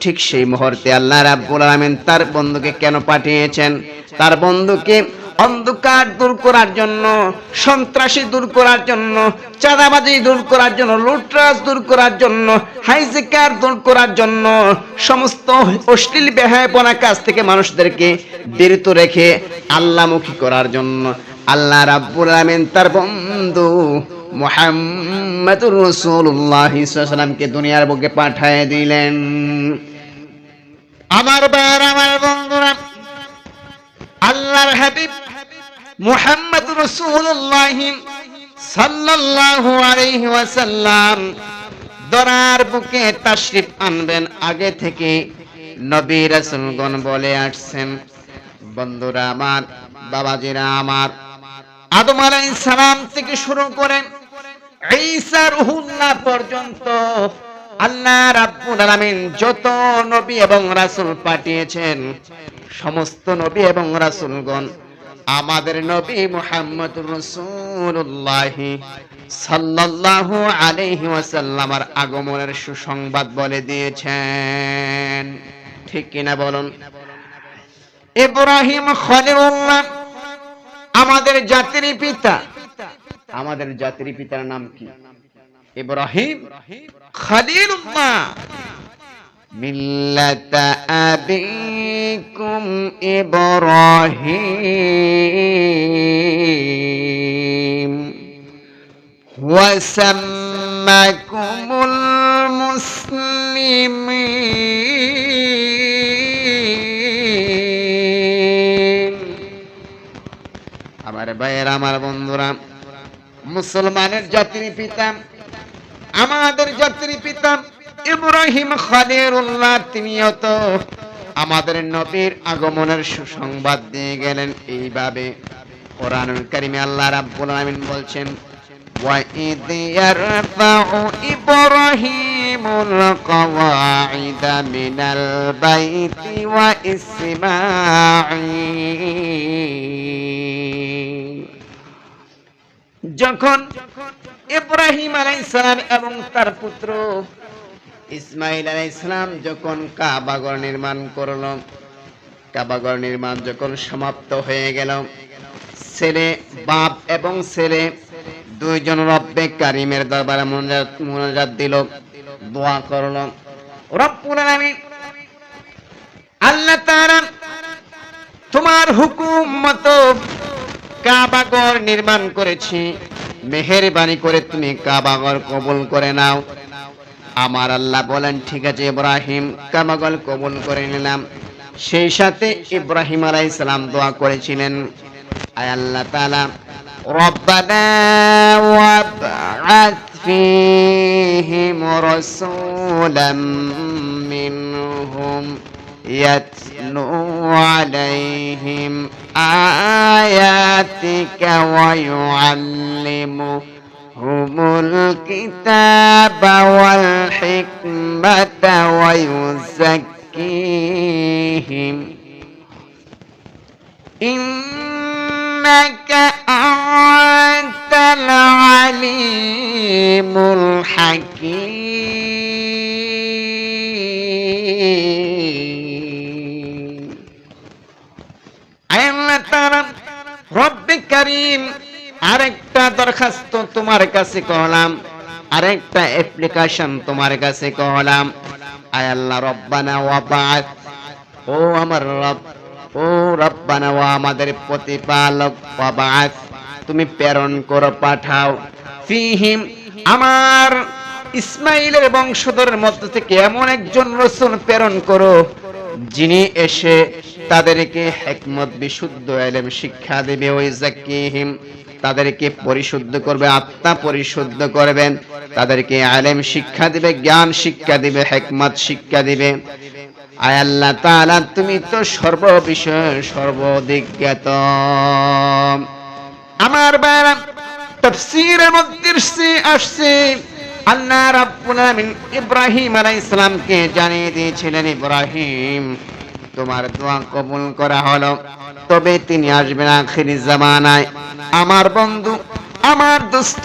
ঠিক সেই মুহূর্তে আল্লাহ রাব্বুল আলামিন তার বন্ধুকে কেন পাঠিয়েছেন? তার বন্ধুকে অন্ধকার দূর করার জন্য, সন্ত্রাসী দূর করার জন্য, চাঁদাবাজি দূর করার জন্য, লুটরাজ দূর করার জন্য, হাইজেকার দূর করার জন্য, সমস্ত অশ্লীল বেহায়পনা কাজ থেকে মানুষদেরকে বিরত রেখে আল্লাহমুখী করার জন্য আল্লাহ রাব্বুল আলামিন তার বন্ধু মোহাম্মদুর রসুল্লাহ সাল্লামকে দুনিয়ার বুকে পাঠায় দিলেন। আমার বার আমার বন্ধুরা, আল্লাহর হাবিব মুহাম্মদ রসুল্লাহ সাল্লাল্লাহু আলাইহি ওয়াসাল্লাম দরার বুকে তাশরিফ আনবেন। আগে থেকে নবী রাসূলগণ বলে আসছেন, বন্ধুরা আমার, বাবাজিরা আমার, আদম আলাইহিস সালাম থেকে শুরু করে পর্যন্ত আল্লাহ রাব্বুল আলামিন যত নবী এবং রাসূল পাঠিয়েছেন, সমস্ত নবী এবং রাসূলগণ আমাদের নবী রাসূলুল্লাহ সাল্লাল্লাহু আলাইহি আগমনের সুসংবাদ বলে দিয়েছেন। ঠিক কিনা বলুন? ইব্রাহিম খলিলুল্লাহ, আমাদের জাতির পিতা আমাদের জাতির পিতার নাম কি? ইব্রাহিম খলিলুল্লাহ মিল্লাতা আবিকুম ইব্রাহিম। ওয়াসাম্মাকুমুল মুসলিমিন। আমার ভাইয়েরা আমার বন্ধুরা মুসলমানের জাতির পিতা আমাদের জাতির পিতা ইব্রাহিম খালিলুল্লাহ তিনিও তো আমাদের নবীর আগমনের সুসংবাদ দিয়ে গেলেন এইভাবে কোরআনুল কারিমে আল্লাহ রাব্বুল আলামিন বলছেন وَإِذْ يَرْفَعُ إِبْرَاهِيمُ الْقَوَاعِدَ مِنَ الْبَيْتِ وَإِسْمَاعِيلَ যখন ইব্রাহিম আলাইসালাম এবং তার পুত্র ইসমাইল আলাইসালাম যখন কাবাগর নির্মাণ করল কাবাগর নির্মাণ যখন সমাপ্ত হয়ে গেল, ছেলে বাপ এবং ছেলে দুইজন রব্বে কারিমের দরবারে মুনাজাত মুনাজাত দিল, দোয়া করল। রব্বুল আলামিন আল্লাহ তাআলা তোমার হুকুম মতো কাবাগর নির্মাণ করেছি মেহেরবানি করে তুমি কাবাগর কবুল করে নাও আমার আল্লাহ বলেন ঠিক আছে ইব্রাহিম কাবাগর কবুল করে নিলাম সেই সাথে ইব্রাহিম আলাইহিস সালাম দোয়া করেছিলেন আয় আল্লাহ তাআলা ربنا وابعث فيهم رسولا منهم يتلو عليهم بآياتك ويعلمهم الكتاب والحكمة ويزكيهم. إنك أنت العليم الحكيم. أين ترى রব্বে কারীম, আরেকটা দরখাস্ত তোমার কাছে করলাম, আরেকটা অ্যাপ্লিকেশন তোমার কাছে করলাম। আয় আল্লাহ, রব্বানা ওয়াবাত ও আমার রব, ও রব্বানা ও আমাদের প্রতিপালক ওয়াবাত তুমি প্রেরণ করো, পাঠাও। ফিহিম, আমার ইসমাইলের বংশধরের মধ্য থেকে এমন একজন রসুল প্রেরণ করো, যিনি এসে তাদেরকে হেকমত, বিশুদ্ধ এলেম, শিক্ষা দেবে ওই জাকিহিম। তাদেরকে পরিশুদ্ধ করবে, আত্মা পরিশুদ্ধ করবেন। তাদেরকে আলেম শিক্ষা দিবে, জ্ঞান শিক্ষা দিবে, হেকমত শিক্ষা দিবে। আয় আল্লাহ তাআলা, তুমি তো সর্ব বিষয় সর্বদিক জ্ঞাত আমার তাফসীরের মধ্যে আসছে। আল্লাহ রাব্বুল আলামিন ইব্রাহিম আলাইহিস সালামকে জানিয়ে দিয়েছিলেন, ইব্রাহিম তোমার দোয়া কবুল করা হলো। তবে তিনি আসবেন আখির জামানায়। আমার বন্ধু, আমার দোস্ত,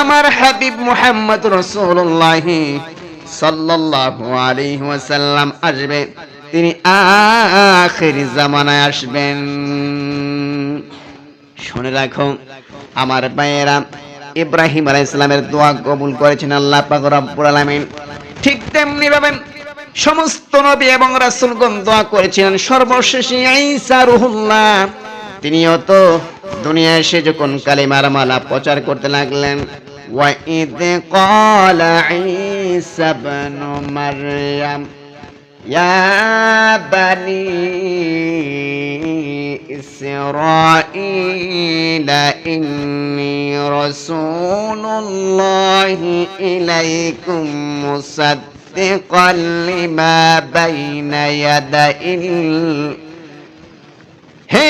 আমার হাবিব মুহাম্মদ রাসূলুল্লাহ সাল্লাল্লাহু আলাইহি ওয়াসাল্লাম আসবে। তিনি আখির জামানায় আসবেন। শুনে রাখো, আমার ভাইয়েরা, ইব্রাহিম আলাইহিস সালামের দোয়া কবুল করেছেন আল্লাহ পাক রব্বুল আলামিন। ঠিক তেমনি ভাবে সমস্ত নবী এবং রাসূলগণ দোয়া করেছিলেন সর্বশেষে ঈসা রুহুল্লাহ তিনিও তো দুনিয়ায় এসে যখন কালিমার মালা প্রচার করতে লাগলেন وَإِذْ قَالَ عِيسَى ابْنُ مَرْيَمَ يَا بني إسرائيل إني رسول الله إليكم مصدقا لما بين يدي ال- হে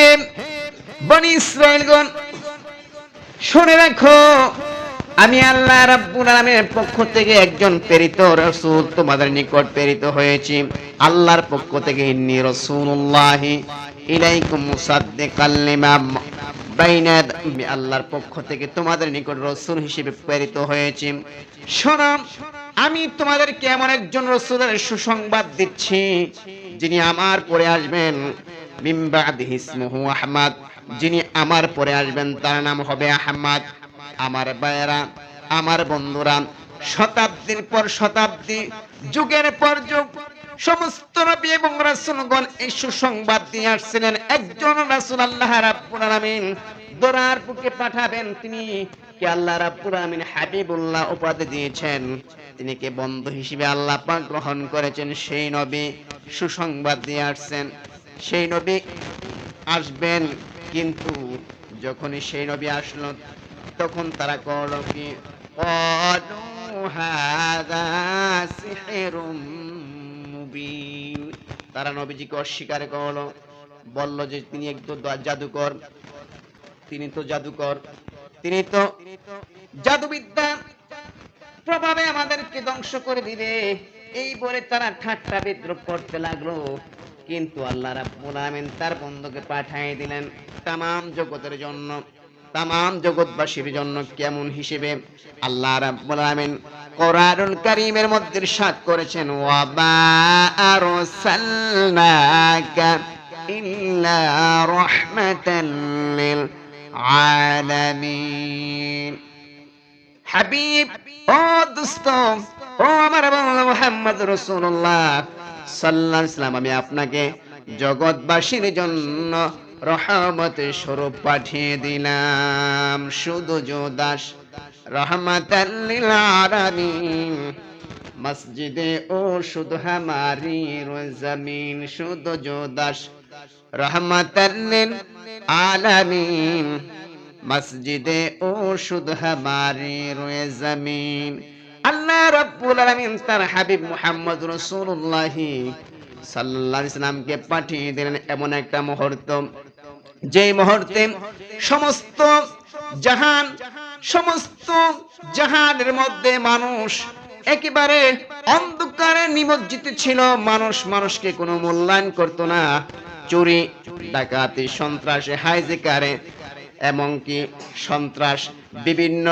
বনি ইসরায়েলগণ শুনে রাখো আমি আল্লাহ রাব্বুল আলামিনের পক্ষ থেকে একজন প্রেরিত রাসূল তোমাদের নিকট প্রেরিত হয়েছি আল্লাহর পক্ষ থেকে ইন্নী রাসূলুল্লাহি ইলাইকুম মুসাদ্দিকাল লিমা বাইনা আমি আল্লাহর পক্ষ থেকে তোমাদের নিকট রাসূল হিসেবে প্রেরিত হয়েছি শোনো আমি তোমাদেরকে এমন একজন রাসূলের সুসংবাদ দিচ্ছি, যিনি আমার পরে আসবেন। আহমদ। যিনি আমার পরে আসবেন, তার নাম হবে আহমদ। আমার ভাইয়েরা, আমার বন্ধুরা, শতাব্দীর পর শতাব্দী, যুগের পর যুগ, সমস্ত নবী এবং রাসূলগণ এই সুসংবাদ দিয়ে আসছিলেন। একজন রাসূল আল্লাহ রাব্বুল আলামিন দরার বুকে পাঠাবেন তিনি। কে আল্লাহ রাব্বুল আমিন হাবিবুল্লাহ উপাধি দিয়েছেন, তিনি কে বন্ধু হিসেবে আল্লাহ পাক গ্রহণ করেছেন, সেই নবী সুসংবাদ দিয়ে আসছেন। সেই নবী আসবেন, কিন্তু যখনই সেই নবী আসলো, তখন তারা কল কি তারা নবীজিকে অস্বীকার করল, বলল যে, তিনি একটু জাদুকর, তিনি তো জাদুকর। তিনি তো জাদুবিদ্যা প্রভাবে আমাদেরকে ধ্বংস করে দিবে। এই বলে তারা ঠাট্টা বিদ্রুপ করতে লাগল। কিন্তু আল্লাহ রাব্বুল আলামিন তার বন্ধুকে পাঠিয়ে দিলেন তামাম জগতের জন্য। তামাম জগৎবাসীর জন্য কেমন হিসেবে? আল্লাহ রাব্বুল আলামিন কোরআনুল কারীমের মধ্যে ইরশাদ করেছেন ওয়া মা আরসালনাকা ইল্লা রাহমাতাল লিল আলামিন। হাবিব, ও দোস্ত, ও আমার বাংলা মোহাম্মদ রসুল্লাহ সাল্লাহ ইসলাম আমি আপনাকে জগৎবাসীর জন্য রহমত স্বরূপ পাঠিয়ে দিলাম। শুধু দাস রহমতাল্লিল আলামিন। মসজিদে ও শুধু হামারি জমিন, শুধু দাস রহমতাল্লিল আলামিন। মসজিদে ও শুধু হামারি রয়ে জমিন। আল্লাহ রাব্বুল আলামিন তার হাবিব মুহাম্মদ রাসূলুল্লাহ সাল্লাল্লাহু আলাইহি সাল্লামকে পাঠিয়ে দিলেন এমন একটা মুহূর্ত। যে মুহূর্তে সমস্ত জাহান, সমস্ত জাহানের মধ্যে মানুষ একেবারে অন্ধকারে নিমজ্জিত ছিল। মানুষ মানুষকে কোনো মূল্যায়ন করত না। চুরি, ডাকাতি, সন্ত্রাসে, হাইজেকারে, এমনকি সন্ত্রাস, বিভিন্ন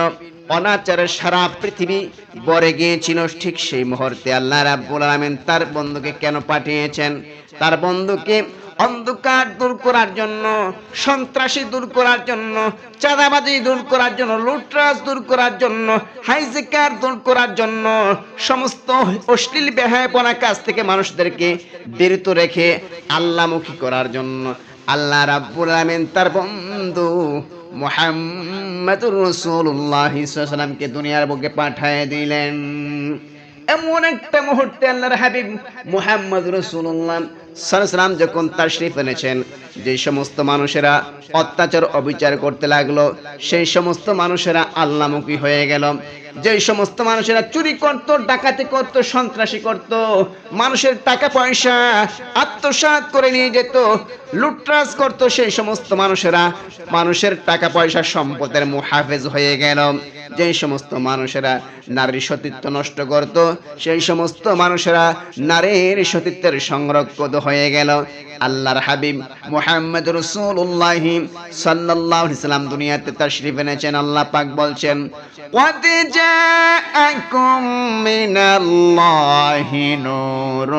অনাচারের সারা পৃথিবী বরে গিয়েছিল ঠিক সেই মুহূর্তে। আল্লাহ রাব্বুল আলামিন তার বন্ধুকে কেন পাঠিয়েছেন? তার বন্ধুকে অন্ধকার দূর করার জন্য, সন্ত্রাসী দূর করার জন্য, চাঁদাবাজি দূর করার জন্য, লুটরাজ দূর করার জন্য, হাইজিকার দূর করার জন্য, সমস্ত অশ্লীল বেহায়পনা কাজ থেকে মানুষদেরকে বিরত রেখে আল্লামুখী করার জন্য। আল্লাহ রাব্বুল আলামিন তার বন্ধু মুহাম্মাদুর রাসূলুল্লাহ সাল্লামকে দুনিয়ার বুকে পাঠিয়ে দিলেন। এমন একটা মুহূর্তে আল্লাহর হাবিব মুহাম্মদ রাসূলুল্লাহ সাল্লাম যখন তার শরীফ এনেছেন, যে সমস্ত মানুষেরা অত্যাচার অবিচার করতে লাগল, সেই সমস্ত মানুষেরা আল্লামুখী হয়ে গেল। যে সমস্ত মানুষেরা চুরি করত, ডাকাতি করত, সন্ত্রাসী করত, মানুষের টাকা পয়সা আত্মসাৎ করে নিয়ে যেত, লুটরাজ করত, সেই সমস্ত মানুষেরা মানুষের টাকা পয়সা সম্পদের মুহাফেজ হয়ে গেল। যে সমস্ত মানুষেরা নারীর সতীত্ব নষ্ট করত, সেই সমস্ত মানুষেরা নারীর সতীত্বের সংরক্ষিত হয়ে গেল। আল্লাহর হাবিব মুহাম্মদ রাসূলুল্লাহ সাল্লাল্লাহু আলাইহি সাল্লাম দুনিয়াতে তাশরিফ এনেছেন, আল্লাহ পাক বলছেন جاءكم من الله نور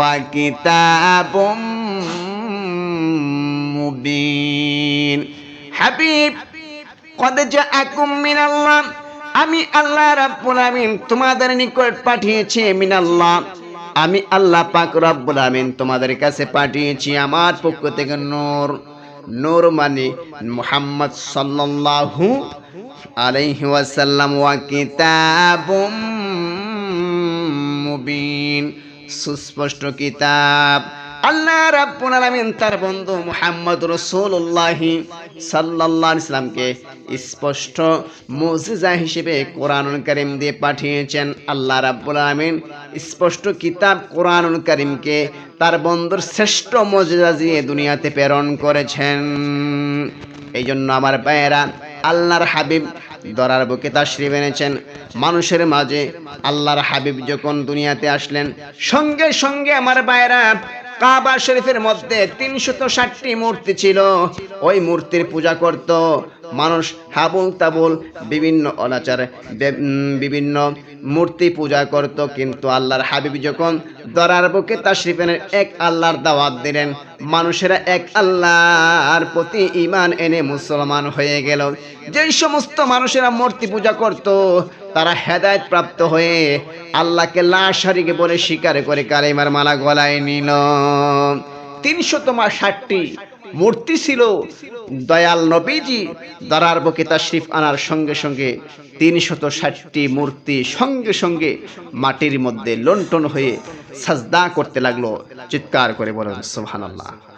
وكتاب مبين حبيب قد جاءكم من الله আমি আল্লাহ রাব্বুল আমিন তোমাদের নিকট পাঠিয়েছি মিনাল্লাহ আমি আল্লাহ পাক রব্বুল আমিন তোমাদের কাছে পাঠিয়েছি আমার পক্ষ থেকে নূর নূর মানে মুহাম্মদ সাল্লাল্লাহু আলাইহি ওয়াসাল্লাম ওয়া কিতাবুম মুবিন। সুস্পষ্ট কিতাব। আল্লাহ রাব্বুল আলামিন তার বন্ধু মুহাম্মদ রাসূলুল্লাহ সাল্লাল্লাহু আলাইহি সাল্লামকে স্পষ্ট মুজিজা হিসেবে কোরআনুল কারীম দিয়ে পাঠিয়েছেন। আল্লাহ রাব্বুল আলামিন স্পষ্ট কিতাব কোরআনুল কারীমকে তার বন্ধুর শ্রেষ্ঠ মুজিজা দিয়ে দুনিয়াতে প্রেরণ করেছেন। এই জন্য আমার ভাইয়েরা, আল্লাহর হাবিব দরার বুকে তাশরিফ এনেছেন। মানুষের মাঝে আল্লাহর হাবিব যখন দুনিয়াতে আসলেন, সঙ্গে সঙ্গে আমার ভাইয়েরা, কাবা শরীফের মধ্যে তিনশত ষাটটি মূর্তি ছিল। ওই মূর্তির পূজা করত। মানুষ হাবুল তাবুল বিভিন্ন অনাচার বিভিন্ন মূর্তি পূজা করত, কিন্তু আল্লাহর হাবিব যখন দরার বুকে তাশরিফের এক আল্লাহর দাওয়াত দিলেন, মানুষেরা এক আল্লাহর প্রতি ইমান এনে মুসলমান হয়ে গেল। যেই সমস্ত মানুষেরা মূর্তি পূজা করত, তারা হেদায়েত প্রাপ্ত হয়ে আল্লাহকে লাশারিকে বলে স্বীকার করে কালিমার মালা গলায় নিল। তিনশত মা ষাটটি মূর্তি ছিল দয়াল নবীজি। দরার বুকে তাশরিফ আনার সঙ্গে সঙ্গে তিনশত ষাটটি মূর্তি সঙ্গে সঙ্গে মাটির মধ্যে লন্টন হয়ে সাজদা করতে লাগল। চিৎকার করে বলেন, সুবহানাল্লাহ।